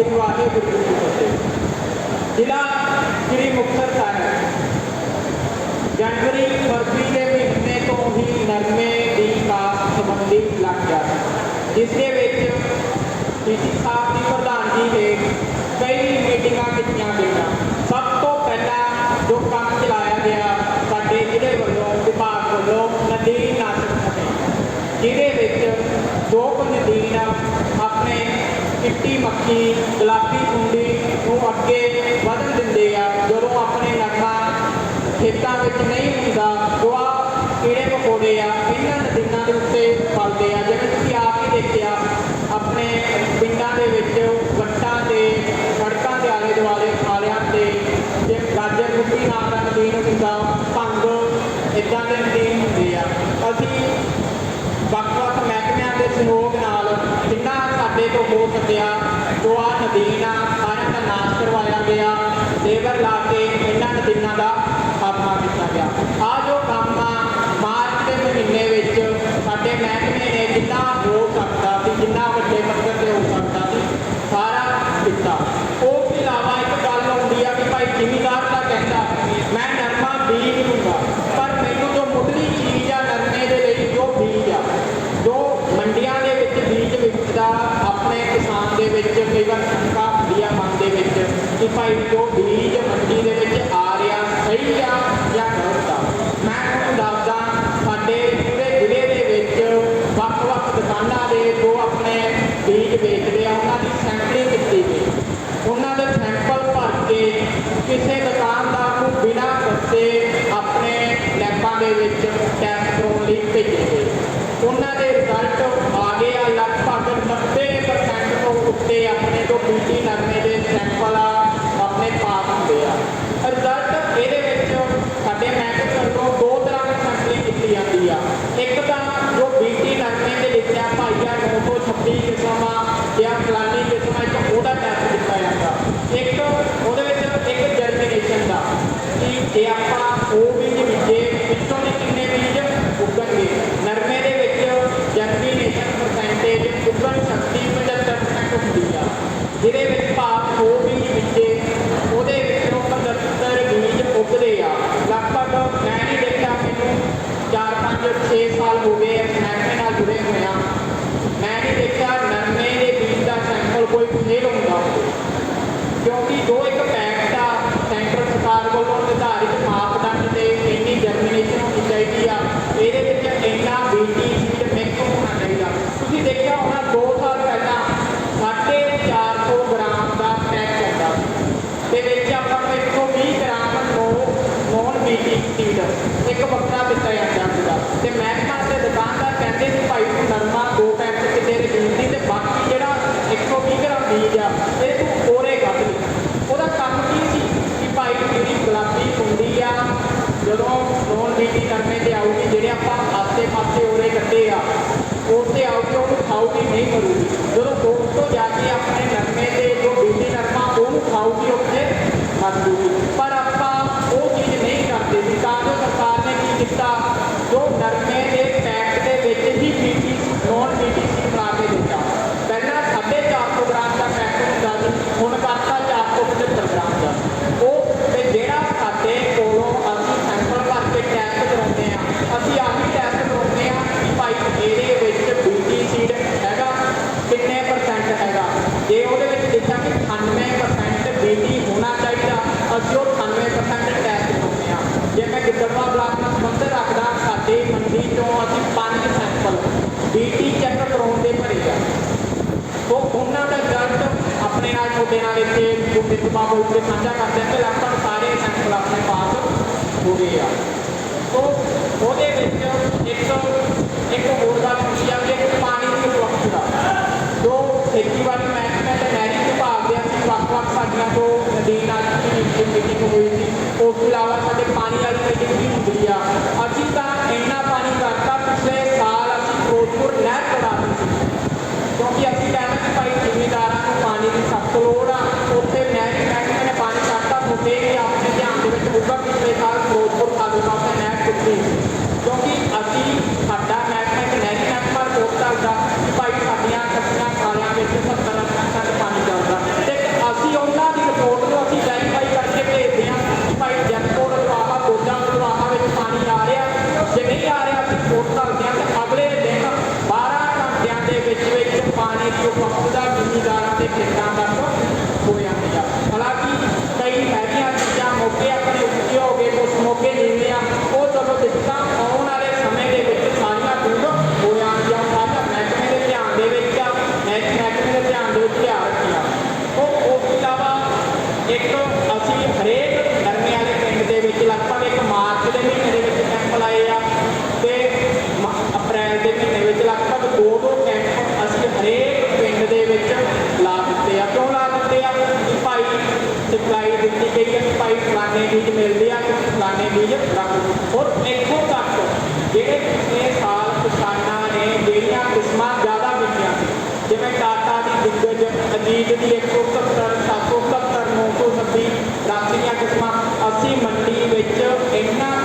श्री जिला श्री मुक्तसर साहब, जनवरी फरवरी के महीने तो ही नरमे की संबंधी लग गया जिस किसी साहब की प्रधानगी कई मीटिंगा की गई ਚਿੱਟੀ ਮੱਖੀ ਗੁਲਾਬੀ ਕੁੰਡੀ ਨੂੰ ਅੱਗੇ ਵਧਣ ਦਿੰਦੇ ਆ। ਜਦੋਂ ਆਪਣੇ ਨਖਾ ਖੇਤਾਂ ਵਿੱਚ ਨਹੀਂ ਹੁੰਦਾ ਉਹ ਗੋਆ ਕਿਹੜੇ ਮਕੋੜੇ ਆ, ਇਹਨਾਂ ਨਦੀਨਾਂ ਦੇ ਉੱਤੇ ਪਲਦੇ ਆ। ਜਿਵੇਂ ਤੁਸੀਂ ਆਪ ਹੀ ਦੇਖਿਆ, ਆਪਣੇ ਪਿੰਡਾਂ ਦੇ ਵਿੱਚ ਵੱਟਾਂ ਦੇ ਸੜਕਾਂ ਦੇ ਆਲੇ ਦੁਆਲੇ ਖਾਲਿਆਂ ਤੇ ਜੇ ਗਾਜਰ ਗੁੱਪੀ ਨਾਮ ਦਾ ਨਦੀਨ ਹੁੰਦਾ, ਭੰਗ ਇਦਾਂ ਦੇ ਨਦੀਨ ਹੁੰਦੇ ਆ। ਅਸੀਂ ਵੱਖ-ਵੱਖ ਮਹਿਕਮਿਆਂ ਦੇ ਸਹਿਯੋਗ ਕੱਟਿਆ ਜੋ ਸੱਦਿਆ, ਗੋਆ ਨਦੀਨਾ ਸਾਰਿਆਂ ਦਾ ਨਾਸ਼ ਕਰਵਾਇਆ ਗਿਆ। ਲੇਬਰ ਲਾ ਕੇ ਇਹਨਾਂ ਨਦੀਨਾਂ ਦਾ ਖਾਤਮਾ ਕੀਤਾ ਗਿਆ। ਆ ਜੋ ਕੰਮ ਆ, ਮਾਰਚ ਦੇ ਮਹੀਨੇ ਵਿੱਚ ਸਾਡੇ ਮਹਿਕਮੇ ਨੇ ਜਿੰਨਾ ਹੋ ਸਕਦਾ ਦੇ ਵਿੱਚ ਕਈ ਵਾਰ ਸ਼ੰਕਾ ਹੁੰਦੀ ਆ ਮਨ ਦੇ ਵਿੱਚ ਕਿ ਭਾਈ ਜੋ ਬੀਜ ਕੋਈ ਜੇਲ੍ਹ ਹੁੰਦਾ ਹੋਵੇ ਕਿਉਂਕਿ ਜੋ ਇੱਕ ਪੈਕਟ ਆ ਸੈਂਟਰ ਸਰਕਾਰ ਵੱਲੋਂ ਨਿਰਧਾਰਿਤ ਮਾਪਦੰਡ ਤੇ ਇੰਨੀ ਜਰਮੀਨੇਸ਼ਨ ਹੋਣੀ ਚਾਹੀਦੀ ਆ, ਇਹਦੇ ਵਿੱਚ ਇੰਨਾ ਬੀਟੀ ਮਿਕਸ ਹੋਣਾ ਚਾਹੀਦਾ। ਤੁਸੀਂ ਦੇਖਿਆ ਹੋਣਾ, ਦੋ та ਦੇ ਨਾਲ ਇੱਥੇ ਵਿਦਵਾ ਕੋਲ ਤੇ ਸਾਂਝਾ ਕਰਦੇ ਤੇ ਲਗਭਗ ਸਾਰੇ ਸੈਂਪਲ ਆਪਣੇ ਪਾਸ ਹੋ ਗਏ ਆ। ਸੋ ਉਹਦੇ ਵਿੱਚ ਇੱਕ ਇੱਕ ਹੋਰ ਗੱਲ ਪੁੱਛੀ ਆ ਕਿ ਅਸੀਂ ਹਰੇਕ ਨਰਮੇ ਵਾਲੇ ਪਿੰਡ ਦੇ ਵਿੱਚ ਲਗਭਗ ਇੱਕ ਮਾਰਚ ਦੇ ਮਹੀਨੇ ਦੇ ਵਿੱਚ ਕੈਂਪ ਲਾਏ ਆ ਤੇ ਮ- ਅਪ੍ਰੈਲ ਦੇ ਮਹੀਨੇ ਵਿੱਚ ਲਗਭਗ ਦੋ ਦੋ ਕੈਂਪ ਅਸੀਂ ਹਰੇਕ ਪਿੰਡ ਦੇ ਵਿੱਚ ਲਾ ਦਿੱਤੇ ਆ। ਕਿਉਂ ਲਾ ਦਿੱਤੇ ਆ? ਕਿ ਭਾਈ ਸਪਲਾਈ ਦਿੱਤੀ ਗਈ ਹੈ ਕਿ ਭਾਈ ਫਲਾਣੇ ਬੀਜ ਮਿਲਦੇ ਆ ਤੁਸੀਂ ਫਲਾਣੇ ਬੀਜ ਰੱਖ ਔਰ ਇੱਥੋਂ ਤੱਕ ਜਿਹੜੇ ਪਿਛਲੇ ਸਾਲ ਕਿਸਾਨਾਂ ਨੇ ਜਿਹੜੀਆਂ ਕਿਸਮਾਂ ਜ਼ਿਆਦਾ ਬੀਜੀਆਂ ਜਿਵੇਂ ਟਾਟਾ ਦੀ ਦਿੱਗਜ ਅਜੀਤ ਦੀ 170 771 990 ਰਾਤਰੀਆਂ ਕਿਸਮਾਂ ਅਸੀਂ ਮੰਡੀ ਵਿੱਚ ਇਹਨਾਂ